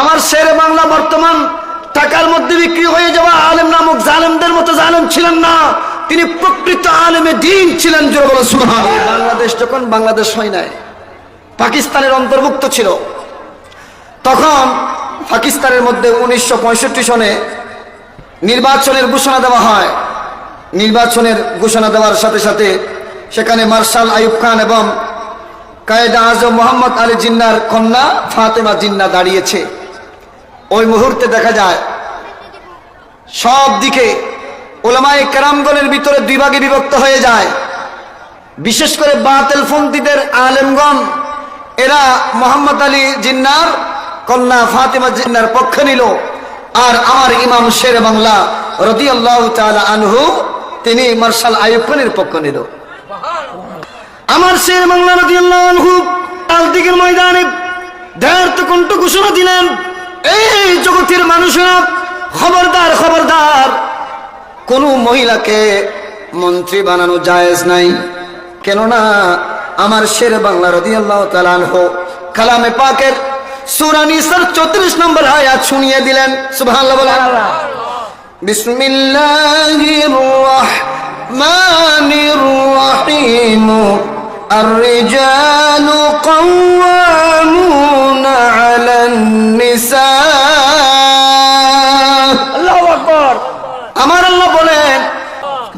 আমার শেরে বাংলা বর্তমান টাকার মধ্যে বিক্রি হয়ে যাওয়া আলেম নামক জালেমদের মতো জালেম ছিলেন না। তিনি প্রকৃত আলেমে দিন ছিলেন বাংলাদেশ যখন বাংলাদেশ হয় নাই, পাকিস্তানের অন্তর্ভুক্ত ছিল, তখন পাকিস্তানের মধ্যে উনিশশো পঁয়ষট্টি সনে নির্বাচনের ঘোষণা দেওয়া হয়। নির্বাচনের ঘোষণা দেওয়ার সাথে সাথে সেখানে মার্শাল আইয়ুব খান এবং কায়েদা আজম মোহাম্মদ আলী জিন্নার কন্যা ফাতেমা জিন্না দাঁড়িয়েছে। ওই মুহূর্তে দেখা যায়, সব দিকে ওলামায়ে কেরামগণের ভিতরে দুই ভাগে বিভক্ত হয়ে যায়। বিশেষ করে বাতেল ফন্দিদের আলেমগণ, এরা মোহাম্মদ আলী জিন্নার, কন্যা ফাতেমা জিন্নার পক্ষ নিল। আর আমার ইমাম শের বাংলা রদি আল্লাহ আনহু, তিনি মার্শাল আইয়ুব পক্ষ নিল। আমার শের বাংলা রদি আল্লাহ আনহু দিকের ময়দানে ধ্যার্ত কণ্ঠ ঘোষণা দিলেন? এই জগতের মানুষেরা খবরদার খবরদার কোন মহিলাকে মন্ত্রী বানানো জায়েজ নাই কেননা আমার শের বাংলা রদি আল্লাহ তালানহ কালামে পাকের সুরানি সর চৌত্রিশ নম্বর আয়াত শুনিয়ে দিলেন সুবহানাল্লাহ বলেন বিসমিল্লাহির রহমানির রহিম الرجال قوامون على النساء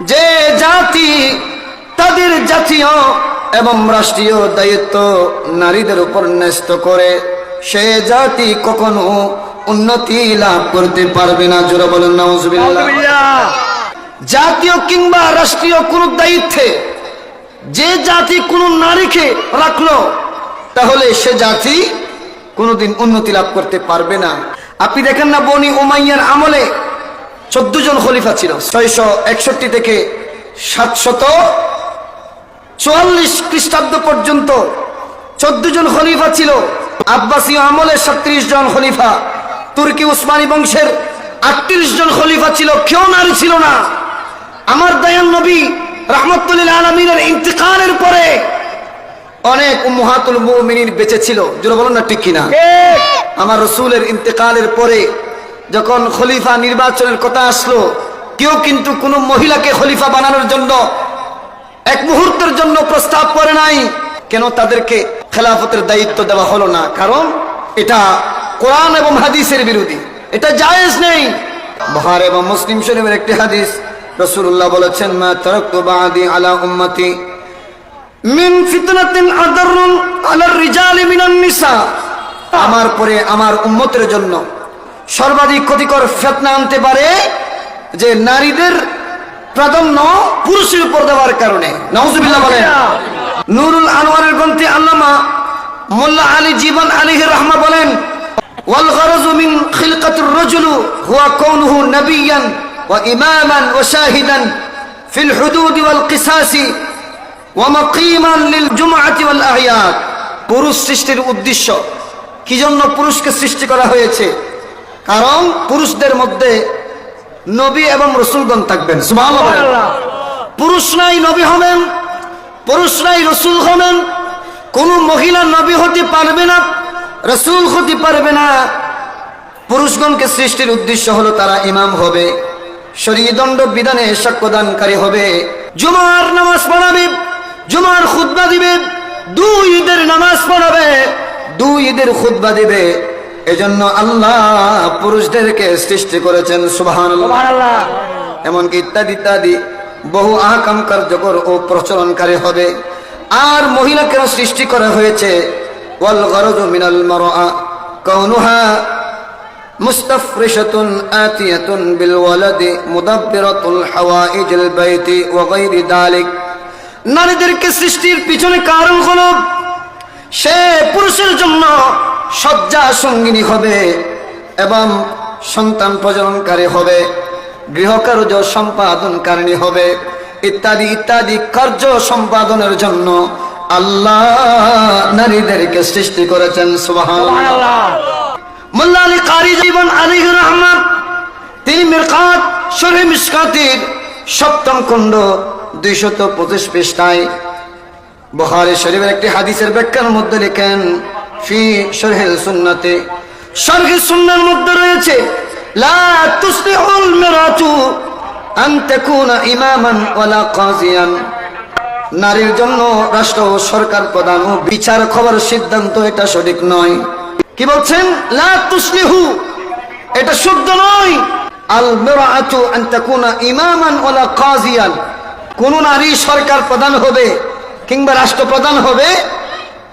যে জাতি তাদের জাতীয় এবং রাষ্ট্রীয় দায়িত্ব নারীদের উপর ন্যস্ত করে সে জাতি কখনো উন্নতি লাভ করতে পারবে না। জোরে বলেন জাতীয় কিংবা রাষ্ট্রীয় কোন দায়িত্বে যে জাতি কোন নারীকে রাখল তাহলে সে জাতি কোনোদিন উন্নতি লাভ করতে পারবে না। আপনি দেখেন না বনি উমাইয়ার আমলে চোদ্দ জন খলিফা ছিল। ছয়শো একষট্টি থেকে সাতশত চুয়াল্লিশ খ্রিস্টাব্দ পর্যন্ত চোদ্দ জন খলিফা ছিল। আব্বাসীয় আমলে সাত্রিশ জন খলিফা। তুর্কি উসমানী বংশের আটত্রিশ জন খলিফা ছিল কেউ নারী ছিল না। আমার দয়ান নবী রহমতুল্লাহ আলমিনের ইন্তেকালের পরে অনেক মহাতুল মুমিনিন বেঁচে ছিল। যেটা বলেন না ঠিক কিনা? আমার রসুলের ইন্তেকালের পরে যখন খলিফা নির্বাচনের কথা আসলো, কেউ কিন্তু কোনো মহিলাকে খলিফা বানানোর জন্য এক মুহূর্তের জন্য প্রস্তাব করে নাই। কেন তাদেরকে খেলাফতের দায়িত্ব দেওয়া হলো না? কারণ এটা কোরআন এবং হাদিসের বিরোধী। এটা জায়েজ নেই। বহার এবং মুসলিম শরীফের একটি হাদিস রসুল্লাহ বলেছেন, মা আলা উম্মতি মিন ফিতনাতিন আদারুন আলার রিজালি মিনান নিসা। আমার পরে আমার উম্মতের জন্য সর্বাধিক ক্ষতিকর ফেতনা আনতে পারে যে নারীদের প্রাধান্য পুরুষের উপর দেওয়ার কারণে নওজুবিল্লাহ বলেন নুরুল আনোয়ারের গ্রন্থে আল্লামা মোল্লা আলী জীবন আলী রহমা বলেন والغرض من خلقة الرجل هو كونه نبيا وإماما وشاهدا في الحدود والقصاص ومقيما للجمعة والأعياد পুরুষ সৃষ্টির উদ্দেশ্য কি জন্য পুরুষকে সৃষ্টি করা হয়েছে কারণ পুরুষদের মধ্যে নবী এবং রসুলগণ থাকবেন। আল্লাহ পুরুষরাই নবী হবেন পুরুষরাই রসুল হবেন। কোন মহিলা নবী হতে পারবে না রসুল হতে পারবে না। পুরুষগণকে সৃষ্টির উদ্দেশ্য হলো তারা ইমাম হবে শরীদণ্ড বিধানে সাক্ষ্যদানকারী হবে। জুমার নামাজ পড়াবে জুমার খুতবা দিবে দুই ঈদের নামাজ পড়াবে দুই ঈদের খুতবা দিবে। এজন্য আল্লাহ পুরুষদেরকে সৃষ্টি করেছেন সুবহান এমনকি ইত্যাদি ইত্যাদি বহু আহকাম কার্যকর ও প্রচলনকারী হবে। আর মহিলাকে সৃষ্টি করা হয়েছে। ওয়াল গরজু মিনাল মারআ কাউনুহা নারীদেরকে সৃষ্টির পিছনে কারণ হলো সে পুরুষের জন্য শয্যা সঙ্গিনী হবে এবং সন্তান প্রজননকারী হবে গৃহকার্য সম্পাদনকারিণী হবে ইত্যাদি ইত্যাদি কার্য সম্পাদনের জন্য আল্লাহ নারীদেরকে সৃষ্টি করেছেন মোল্লা আলী কারি জীবন আলী রহমান তিনি মিরকাত শরীফ মিসকাতির সপ্তম খণ্ড দুইশত পঁচিশ পৃষ্ঠায় বুখারী শরীফের একটি হাদিসের ব্যাখ্যার মধ্যে লেখেন ফি শরহেল সুন্নাতে। শরহে সুন্নার মধ্যে রয়েছে, লা তুসলিহুল মিরাতু আন তাকুনা ইমামান ওয়ালা কাজিয়ান। নারীর জন্য রাষ্ট্র ও সরকার প্রধান ও বিচার খবর সিদ্ধান্ত এটা সঠিক নয়। কি বলছেন? লা তুসলিহু, এটা শুদ্ধ নয়। আল মিরাতু আন তাকুনা ইমামান ওয়ালা কাজিয়ান। কোন নারী সরকার প্রধান হবে কিংবা রাষ্ট্রপ্রধান হবে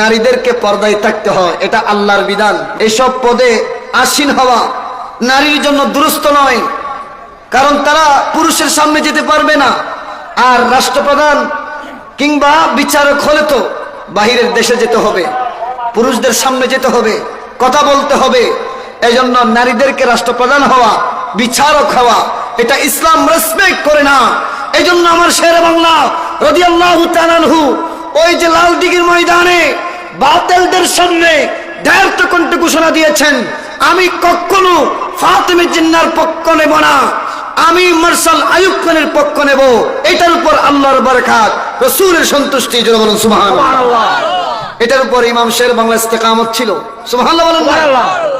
নারীদেরকে পর্দায় থাকতে হয়, এটা আল্লাহর বিধান। এসব পদে আসীন হওয়া নারীর জন্য দুরস্ত নয়, কারণ তারা পুরুষের সামনে যেতে পারবে না। আর রাষ্ট্রপ্রধান কিংবা বিচারক হলে তো বাহিরের দেশে যেতে হবে, পুরুষদের সামনে যেতে হবে, কথা বলতে হবে। এজন্য নারীদেরকে রাষ্ট্রপ্রধান হওয়া, বিচারক হওয়া, এটা ইসলাম রেসপেক্ট করে না। এজন্য আমার শের বাংলা রদি আল্লাহ ওই যে লাল দিঘির ময়দানে বাতেলদের সামনে দেড় কণ্ঠে ঘোষণা দিয়েছেন আমি কখনো ফাতেমে জিন্নার পক্ষ নেব না আমি মার্শাল আয়ুব খানের পক্ষ নেব। এটার উপর আল্লাহর বরকাত রসুলের সন্তুষ্টি জন্য বলুন এটার উপর ইমাম শের বাংলা ইস্তেকামত ছিল বলেন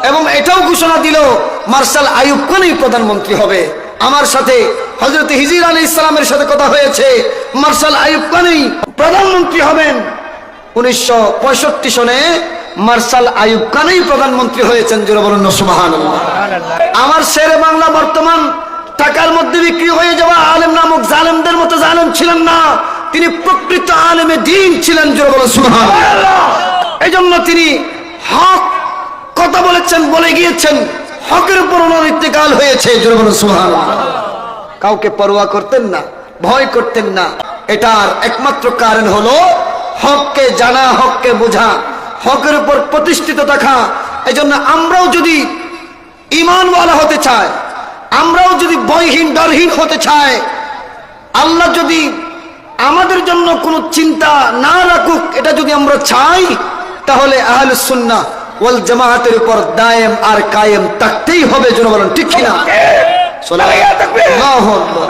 এবং এটাও ঘোষণা দিল মার্শাল আয়ুব খানই প্রধানমন্ত্রী হবে। আমার সাথে হজরত হিজির আলী ইসলামের সাথে কথা হয়েছে। মার্শাল আয়ুব খানই প্রধানমন্ত্রী হবেন। উনিশশো পঁয়ষট্টি সনে মার্শাল আয়ুব খানই প্রধানমন্ত্রী হয়েছেন বলুন সুবহানাল্লাহ। আমার শেরে বাংলা বর্তমান টাকার মধ্যে বিক্রি হয়ে যাওয়া আলেম নামক জালেমদের মতো জালেম ছিলেন না, তিনি প্রকৃত আলেমে দিন ছিলেন, জোরে বলুন, সুবহানাল্লাহ। এই জন্য তিনি হক কথা বলেছেন, বলে গিয়েছেন, হকের উপর ইন্তেকাল হয়েছে, জোরে বলুন, সুবহানাল্লাহ। কাউকে পরোয়া করতেন না, ভয় করতেন না। এটার একমাত্র কারণ হলো হককে জানা, হককে বোঝা। হকের উপর প্রতিষ্ঠিত থাকা। এই জন্য আমরাও যদি ইমানওয়ালা হতে চাই, আমরাও যদি ভয়হীন, ডরহীন হতে চাই, আল্লাহ যদি আমাদের জন্য কোনো চিন্তা না রাখুক, এটা যদি আমরা চাই, তাহলে আহলে সুন্নাহ ওয়াল জামায়াতের উপর দায়েম আর কায়েম থাকতেই হবে জন বলেন ঠিক কিনা? আল্লাহু আকবার।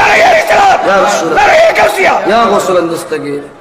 ইয়া রাসূলুল্লাহ। ইয়া রাসূলুল্লাহ। ইয়া রাসূলুল্লাহ।